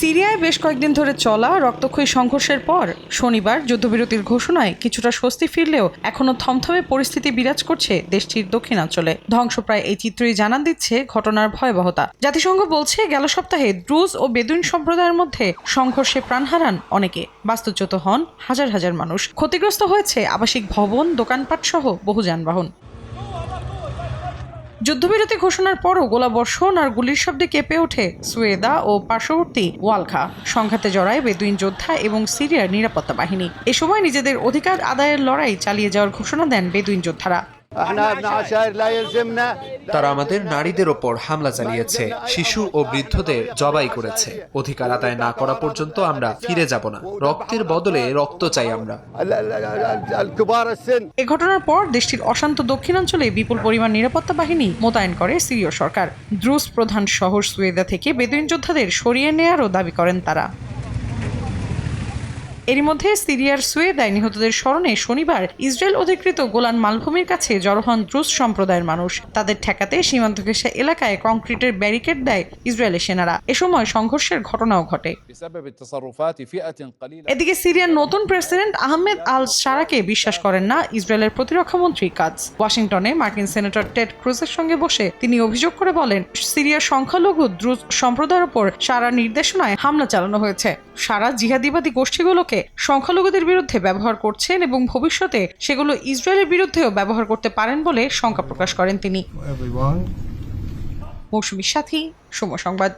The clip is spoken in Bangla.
সিরিয়ায় বেশ কয়েকদিন ধরে চলা রক্তক্ষয়ী সংঘর্ষের পর শনিবার যুদ্ধবিরতির ঘোষণায় কিছুটা স্বস্তি ফিরলেও এখনও থমথমে পরিস্থিতি বিরাজ করছে দেশটির দক্ষিণাঞ্চলে। ধ্বংসপ্রায় এই চিত্রই জানান দিচ্ছে ঘটনার ভয়াবহতা। জাতিসংঘ বলছে, গেল সপ্তাহে দ্রুজ ও বেদুইন সম্প্রদায়ের মধ্যে সংঘর্ষে প্রাণ হারান অনেকে। বাস্তুচ্যুত হন হাজার হাজার মানুষ। ক্ষতিগ্রস্ত হয়েছে আবাসিক ভবন দোকানপাট সহ বহু যানবাহন। যুদ্ধবিরতি ঘোষণার পরও গোলাবর্ষণ আর গুলির শব্দে কেঁপে ওঠে সুয়েদা ও পার্শ্ববর্তী ওয়ালখা। সংঘাতে জড়ায় বেদুইন যোদ্ধা এবং সিরিয়ার নিরাপত্তা বাহিনী। এ সময় নিজেদের অধিকার আদায়ের লড়াই চালিয়ে যাওয়ার ঘোষণা দেন বেদুইন যোদ্ধারা। তারা আমাদের নারীদের ওপর হামলা চালিয়েছে, শিশু ও বৃদ্ধদের জবাই করেছে। অধিকার আদায় না করা পর্যন্ত আমরা ফিরে যাব না। রক্তের বদলে রক্ত চাই আমরা। এ ঘটনার পর দেশটির অশান্ত দক্ষিণাঞ্চলে বিপুল পরিমাণ নিরাপত্তা বাহিনী মোতায়েন করে সিরীয় সরকার। দ্রুস প্রধান শহর সুয়েদা থেকে বেদুইন যোদ্ধাদের সরিয়ে নেয়ারও দাবি করেন তারা। এরই মধ্যে সিরিয়ার সুয়েদায় নিহতদের স্মরণে শনিবার ইসরায়েল অধিকৃত গোলান মালভূমির কাছে জড়ো হন দ্রুস সম্প্রদায়ের মানুষ। তাদের ঠেকাতে সীমান্ত ঘেঁষা এলাকায় কংক্রিটের ব্যারিকেড দেয় ইসরায়েলের সেনারা। এ সময় সংঘর্ষের ঘটনাও ঘটে। এদিকে সিরিয়ার নতুন প্রেসিডেন্ট আহমেদ আল সারাকে বিশ্বাস করেন না ইসরায়েলের প্রতিরক্ষা মন্ত্রী কাজ। ওয়াশিংটনে মার্কিন সেনেটর টেড ক্রুজের সঙ্গে বসে তিনি অভিযোগ করে বলেন সিরিয়ার সংখ্যালঘু দ্রুজ সম্প্রদায়ের ওপর সারা নির্দেশনায় হামলা চালানো হয়েছে। সারা জিহাদিবাদী গোষ্ঠীগুলোকে সংখ্যালঘুদের বিরুদ্ধে ব্যবহার করছেন এবং ভবিষ্যতে সেগুলো ইসরায়েলের বিরুদ্ধেও ব্যবহার করতে পারেন বলে শঙ্কা প্রকাশ করেন তিনি। মৌসুমীর মৌসুমী সাথী সময় সংবাদ।